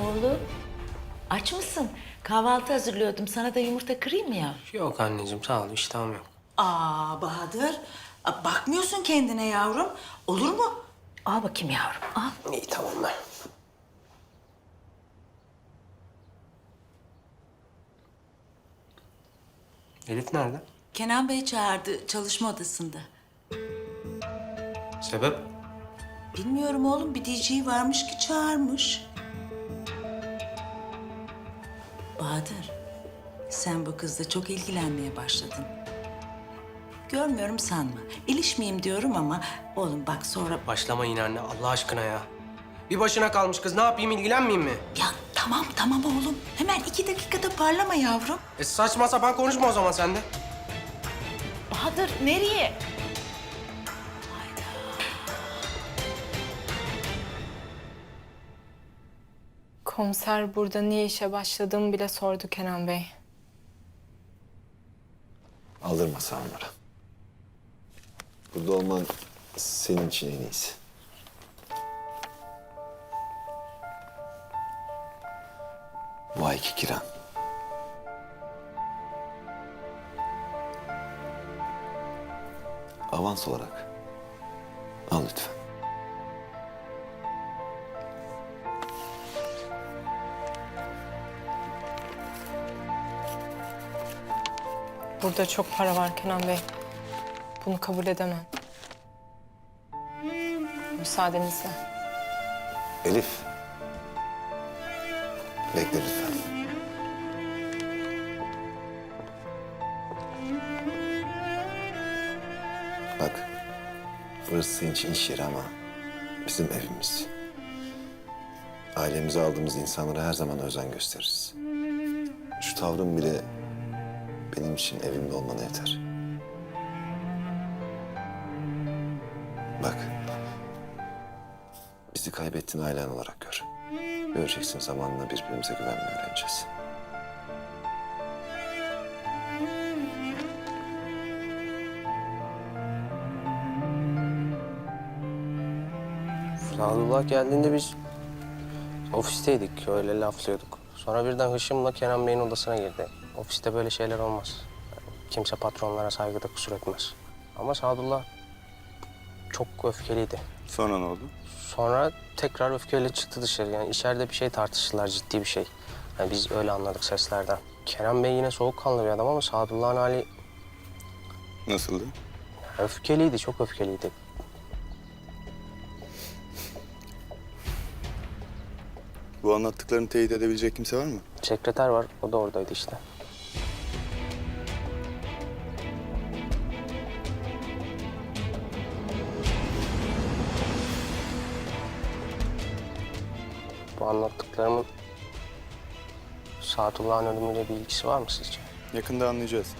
Oğlum, aç mısın? Kahvaltı hazırlıyordum. Sana da yumurta kırayım mı ya? Yok anneciğim sağ ol iştahım yok. Aa Bahadır, bakmıyorsun kendine yavrum. Olur mu? Al bakayım yavrum, al. İyi tamam ben. Elif nerede? Kenan Bey çağırdı çalışma odasında. Sebep? Bilmiyorum oğlum bir diyeceği varmış ki çağırmış. Bahadır, sen bu kızla çok ilgilenmeye başladın. Görmüyorum sanma. İlişmeyeyim diyorum ama oğlum bak sonra... Başlama yine anne Allah aşkına ya. Bir başına kalmış kız ne yapayım ilgilenmeyeyim mi? Ya tamam tamam oğlum. Hemen iki dakikada parlama yavrum. E saçma sapan konuşma o zaman sen de. Bahadır, nereye? Komiser burada niye işe başladığımı bile sordu Kenan Bey. Aldırma sen. Burada olman senin için en iyisi. Vay ki kiran. Avans olarak. Al lütfen. Burada çok para var Kenan Bey. Bunu kabul edemem. Müsaadenizle. Elif. Bekle lütfen. Bak. Burası senin için iş yeri ama bizim evimiz. Ailemize aldığımız insanlara her zaman özen gösteririz. Şu tavrım bile benim için evimde olmana yeter. Bak. Bizi kaybettiğin ailen olarak gör. Göreceksin zamanla birbirimize güvenmeyi öğreneceğiz. Sadullah geldiğinde biz ofisteydik öyle laflıyorduk. Sonra birden hışımla Kenan Bey'in odasına girdi. Ofiste böyle şeyler olmaz. Kimse patronlara saygıda kusur etmez. Ama Sadullah çok öfkeliydi. Sonra ne oldu? Sonra tekrar öfkeyle çıktı dışarı. Yani içeride bir şey tartıştılar, ciddi bir şey. Yani biz öyle anladık seslerden. Kenan Bey yine soğukkanlı bir adam ama Sadullah'ın hali Nasıldı? öfkeliydi, çok öfkeliydi. Bu anlattıklarını teyit edebilecek kimse var mı? Sekreter var, o da oradaydı işte. Bu anlattıklarımın Saadullah'ın ölümüyle bir ilgisi var mı sizce? Yakında anlayacağız.